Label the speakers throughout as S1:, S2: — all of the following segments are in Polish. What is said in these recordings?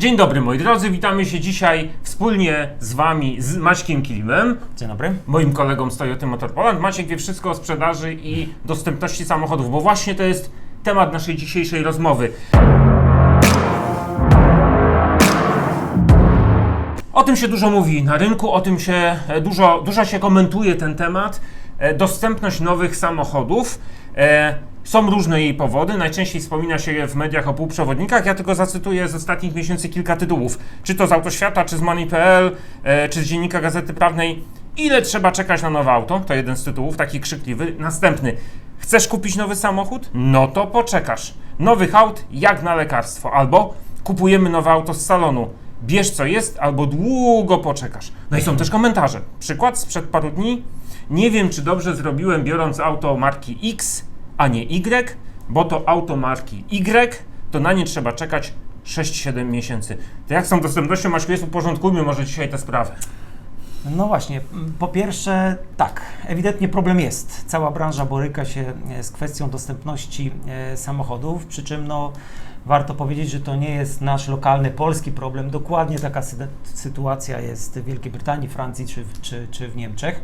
S1: Dzień dobry moi drodzy, witamy się dzisiaj wspólnie z Wami z Maćkiem Kilimem,
S2: Dzień dobry.
S1: moim kolegą z Toyota Motor Poland. Maciek wie wszystko o sprzedaży i dostępności samochodów, bo właśnie to jest temat naszej dzisiejszej rozmowy. O tym się dużo mówi na rynku, o tym się e, dużo, dużo się komentuje ten temat. E, Dostępność nowych samochodów. Są różne jej powody. Najczęściej wspomina się w mediach o półprzewodnikach. Ja tylko zacytuję z ostatnich miesięcy kilka tytułów. Czy to z Autoświata, czy z Money.pl, e, czy z Dziennika Gazety Prawnej. Ile trzeba czekać na nowe auto? To jeden z tytułów, taki krzykliwy. Następny. Chcesz kupić nowy samochód? No to poczekasz. Nowych aut jak na lekarstwo. Albo kupujemy nowe auto z salonu. Bierz co jest, albo długo poczekasz. No i są też komentarze. Przykład sprzed paru dni. Nie wiem, czy dobrze zrobiłem, biorąc auto marki X, a nie Y, bo to auto marki Y, to na nie trzeba czekać 6-7 miesięcy. To jak z tą dostępnością, jest? Uporządkujmy może dzisiaj tę sprawę.
S2: No właśnie, po pierwsze, tak, ewidentnie problem jest. Cała branża boryka się e, z kwestią dostępności e, samochodów, przy czym no, warto powiedzieć, że to nie jest nasz lokalny polski problem. Dokładnie taka sy- sytuacja jest w Wielkiej Brytanii, Francji czy, czy, czy w Niemczech.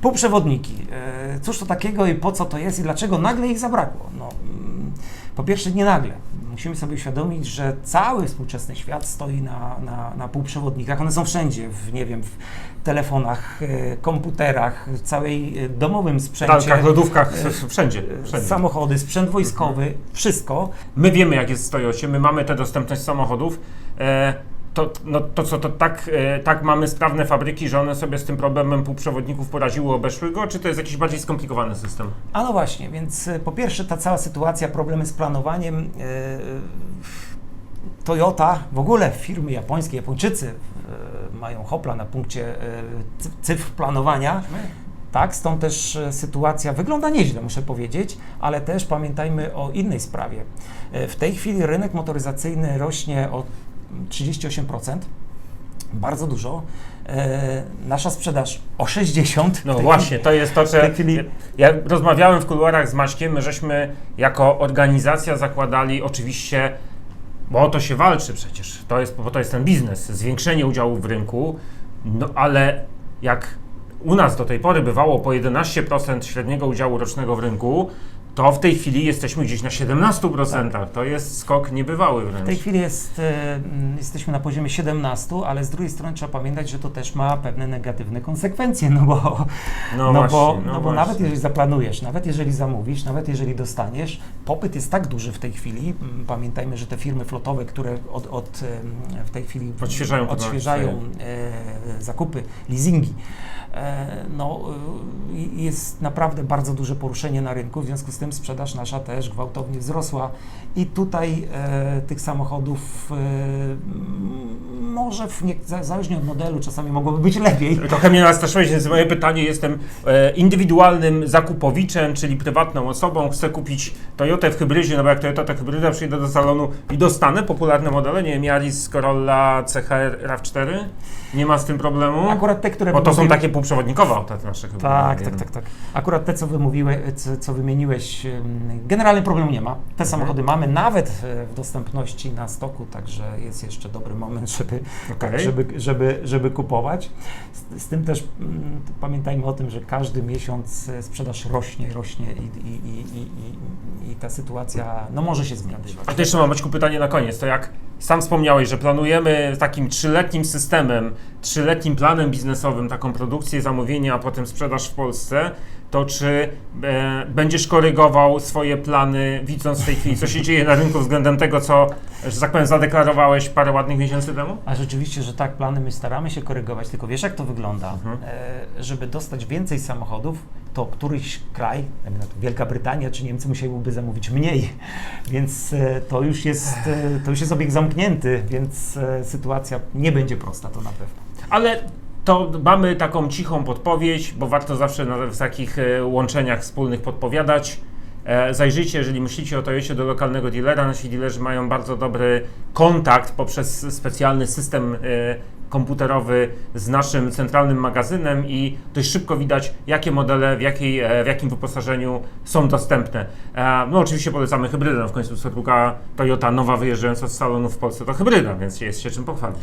S2: Półprzewodniki. E, Cóż to takiego i po co to jest i dlaczego nagle ich zabrakło? No, mm, po pierwsze, nie nagle. Musimy sobie uświadomić, że cały współczesny świat stoi na, na, na półprzewodnikach. One są wszędzie, w, nie wiem, w telefonach, e, komputerach, w całej e, domowym sprzęcie.
S1: Pralkach, lodówkach, wszędzie.
S2: e,
S1: wszędzie.
S2: Samochody, sprzęt wojskowy, wszystko.
S1: My wiemy, jak jest w Toyocie, my mamy tę dostępność samochodów. E, to, no, to co, to tak, e, tak mamy sprawne fabryki, że one sobie z tym problemem półprzewodników poradziły, obeszły go, czy to jest jakiś bardziej skomplikowany system?
S2: A no właśnie, więc e, po pierwsze ta cała sytuacja, problemy z planowaniem. e, Toyota, w ogóle firmy japońskie, Japończycy e, mają hopla na punkcie e, cy- cyfr planowania. Tak, stąd też sytuacja wygląda nieźle, muszę powiedzieć, ale też pamiętajmy o innej sprawie. W tej chwili rynek motoryzacyjny rośnie o 38%, bardzo dużo. E, Nasza sprzedaż o 60%.
S1: No właśnie, to jest to, że ja rozmawiałem w kuluarach z Maćkiem, my żeśmy jako organizacja zakładali oczywiście, bo o to się walczy przecież, to jest, bo to jest ten biznes, zwiększenie udziału w rynku, no ale jak u nas do tej pory bywało po 11% średniego udziału rocznego w rynku, to w tej chwili jesteśmy gdzieś na 17%. To jest skok niebywały wręcz.
S2: W tej chwili jest, e, mm, jesteśmy na poziomie 17, ale z drugiej strony trzeba pamiętać, że to też ma pewne negatywne konsekwencje, no bo,
S1: No
S2: no
S1: właśnie,
S2: bo,
S1: no
S2: no bo nawet jeżeli zaplanujesz, nawet jeżeli zamówisz, nawet jeżeli dostaniesz, popyt jest tak duży w tej chwili. Mm, Pamiętajmy, że te firmy flotowe, które od, od, w tej chwili
S1: Odświeżają
S2: odświeżają e, zakupy, leasingi, no, e, jest naprawdę bardzo duże poruszenie na rynku, w związku z tym sprzedaż nasza też gwałtownie wzrosła. I tutaj e, tych samochodów e, może w nie, za- zależnie od modelu czasami mogłoby być lepiej.
S1: Trochę mnie nastraszyłeś, więc moje pytanie, jestem e, indywidualnym zakupowiczem, czyli prywatną osobą, chcę kupić Toyotę w hybrydzie, no bo jak Toyota to hybryda, przyjdę do salonu i dostanę popularne modele, nie wiem, Yaris, Corolla, CHR, RAV4, nie ma z tym problemu,
S2: Akurat te, które
S1: bo to są takie półprzewodnikowe auta te nasze hybrydy.
S2: Tak, tak, tak, tak. Akurat te, co, wymówiłe, co, co wymieniłeś, ym, generalnie problemu nie ma. Te samochody mamy nawet e, w dostępności na stoku, także jest jeszcze dobry moment, żeby,
S1: Okej.
S2: tak, żeby, żeby, żeby kupować. Z, z tym też mm, pamiętajmy o tym, że każdy miesiąc e, sprzedaż rośnie, rośnie i, i, i, i, i, i ta sytuacja no, może się zmieniać.
S1: A to jeszcze mam Maćku pytanie na koniec, to jak sam wspomniałeś, że planujemy takim trzyletnim systemem, trzyletnim planem biznesowym taką produkcję, zamówienie, a potem sprzedaż w Polsce, to czy e, będziesz korygował swoje plany, widząc w tej chwili, co się dzieje na rynku względem tego, co, że tak powiem, zadeklarowałeś parę ładnych miesięcy temu?
S2: A rzeczywiście, że tak, plany my staramy się korygować, tylko wiesz jak to wygląda?
S1: Mhm.
S2: E, żeby dostać więcej samochodów, to któryś kraj, to Wielka Brytania czy Niemcy musieliby zamówić mniej, więc e, to już jest, e, to już jest obieg zamknięty, więc e, sytuacja nie będzie prosta, to na pewno.
S1: Ale to mamy taką cichą podpowiedź, bo warto zawsze na, w takich e, łączeniach wspólnych podpowiadać. E, zajrzyjcie, jeżeli myślicie o Toyocie, do lokalnego dealera. Nasi dealerzy mają bardzo dobry kontakt poprzez specjalny system e, komputerowy z naszym centralnym magazynem i dość szybko widać, jakie modele w, jakiej, e, w jakim wyposażeniu są dostępne. E, No oczywiście polecamy hybrydę, w końcu co druga Toyota nowa wyjeżdżająca z salonu w Polsce to hybryda, więc jest się czym pochwalić.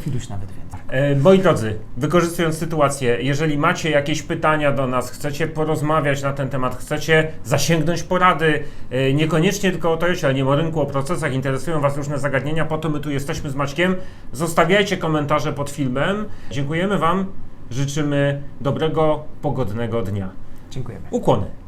S2: Chwili już nawet więcej.
S1: Moi drodzy, wykorzystując sytuację, jeżeli macie jakieś pytania do nas, chcecie porozmawiać na ten temat, chcecie zasięgnąć porady, e, niekoniecznie tylko o Toyocie, ale nie o rynku, o procesach, interesują Was różne zagadnienia, po to my tu jesteśmy z Maćkiem. Zostawiajcie komentarze pod filmem. Dziękujemy Wam, życzymy dobrego, pogodnego dnia.
S2: Dziękujemy.
S1: Ukłony.